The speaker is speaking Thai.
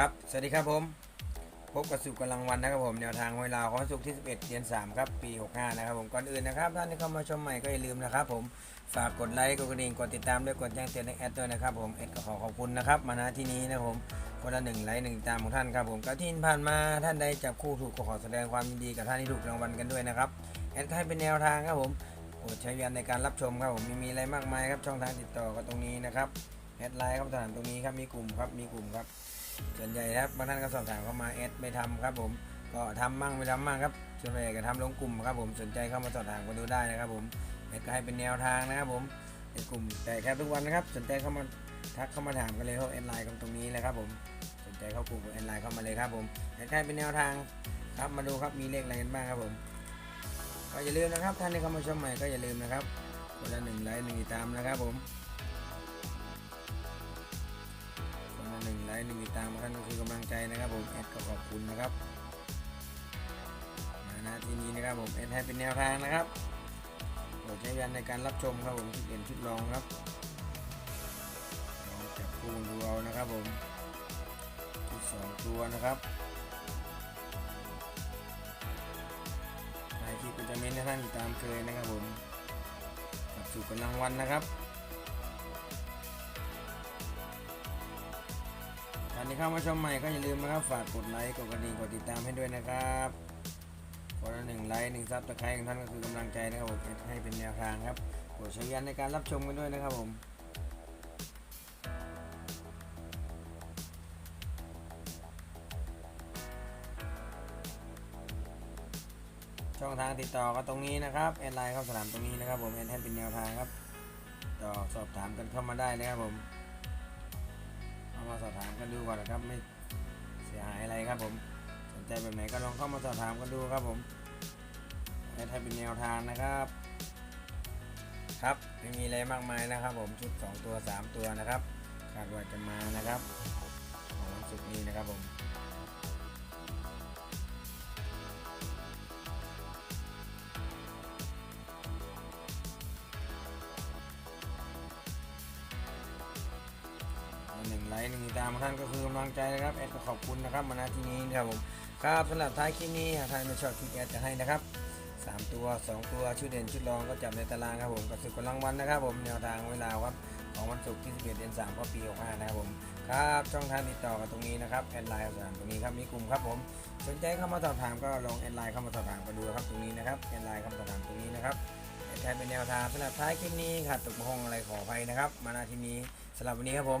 ครับ สวัสดีครับผม พบกับสุขกำลังวันนะครับผม แนวทางเวลาของวันศุกที่ 11 เดือน 3 ครับ ปี 65 นะครับผม ก่อนอื่นนะครับ ท่านที่เข้ามาชมใหม่ก็อย่าลืมนะครับผม ฝากกดไลค์ กดกระดิ่ง กดติดตามด้วย กดแจ้งเตือนในแอดด้วยนะครับผม แอดก็ขอขอบคุณนะครับ มาณที่นี้นะครับผมคนละหนึ่งไลค์หนึ่งติดตามของท่านครับผมกที่ผ่านมาท่านใดจับคู่ถูกก็ขอแสดงความยินดีกับท่านที่ถูกรางวัลกันด้วยนะครับ แอดให้เป็นแนวทางครับผมโปรดใช้วิญญาณในการรับชมครับผมม่มีอะไรมากมายครับ ช่องทางติดต่อก็ตรงนี้นะครับ แอดไลน์ครับสถานตรงนี้ครับ มีกลุ่มครับ มีกลุ่มครับ ส่วนใหญ่ครับบางท่านก็สอบถามเข้ามาแอดไม่ทำครับผมก็ทำมั่งไม่ทำมั่งครับส่วนใหญ่ก็ทำลงกลุ่มครับผมสนใจเข้ามาสอบถามกันดูได้นะครับผมแอดก็ให้เป็นแนวทางนะครับผมในกลุ่มแต่แค่ทุกวันนะครับ สนใจเข้ามาทักเข้ามาถามกันเลยเขาแอดไลน์กันตรงนี้เลยครับผมสนใจเข้ากลุ่มแอดไลน์เข้ามาเลยครับผมแอดก็ให้เป็นแนวทางครับมาดูครับมีเลขอะไรกันบ้างครับผมก็อย่าลืมนะครับท่านที่เข้ามาชมใหม่ก็อย่าลืมนะครับคนละหนึ่งไลค์หนึ่งติดตามนะครับผม หนึ่งไลค์นึ่งติดตามท่านก็คือกำลังใจนะครับผมแอดก็ขอบคุณนะครับมาณที่นี้นะครับผมแอดให้เป็นแนวทางนะครับโปรดใช้วิญญาณในการรับชมครับผมชุดเด่นชุดรองครับเราจับคู่ดูเอานะครับผมชุดสองตัวนะครับในคลิปก็จะเน้นให้ท่านตามเคยนะครับผมกับสู่กำลังวันนะครับ นที่เข้ามาชมใหม่ก็อย่าลืมนะครับฝากกดไลค์กดกระดิ่งกดติดตามให้ด้วยนะครับคนละหนึ่งไลค์หนึ่งซับตะไคร้ของท่านก็คือกำลังใจนะครับผมให้เป็นแนวทางครับโปรดใช้ยันในการรับชมกันด้วยนะครับผมช่องทางติดต่อก็ตรงนี้นะครับแอดไลน์เข้าสนามตรงนี้นะครับผมแอดให้เป็นแนวทางครับต่อสอบถามกันเข้ามาได้นะครับผม อบถามกันดูก่อนนะครับไม่เสียหายอะไรครับผม สนใจแบบไหนก็ลองเข้ามาสอบถามกันดูครับผมแอดให้เป็นแนวทางนะครับ ครับไม่มีอะไรมากมายนะครับ ผมชุด 2 ตัว 3 ตัวนะครับคาดว่าจะมานะครับของวันศุกร์นี้นะครับผม ไลค์หนึ่งตามท่านก็คือกำลังใจนะครับแอดก็ขอบคุณนะครับมาณที่นี้นะครับผมครับสำหรับท้ายคลิปนี้หากท่านไม่ชอบคลิปแอดจะให้นะครับสามตัวสองตัวชุดเด่นชุดรองก็จับในตารางครับผมกับสึกกำลังวันนะครับ ผมแนวทางเวลาครับของวันศุกร์ที่ 11 เดือน3ก็ปี 65 นะครับผม ครับ ช่องทางติดต่อกันตรงนี้นะครับ แอดไลน์สถานตรงนี้ครับ มีกลุ่มครับผม สนใจเข้ามาสอบถามก็ลองแอดไลน์เข้ามาสอบถามกันดูครับตรงนี้นะครับ แอดไลน์เข้ามาสอบถามตรงนี้นะครับแอดใช้เป็นแนวทางสำหรับท้ายคลิปนี้ขาดตกบกพร่องอะไรขออภัยนะครับ มาณที่นี้สำหรับวันนี้ครับผม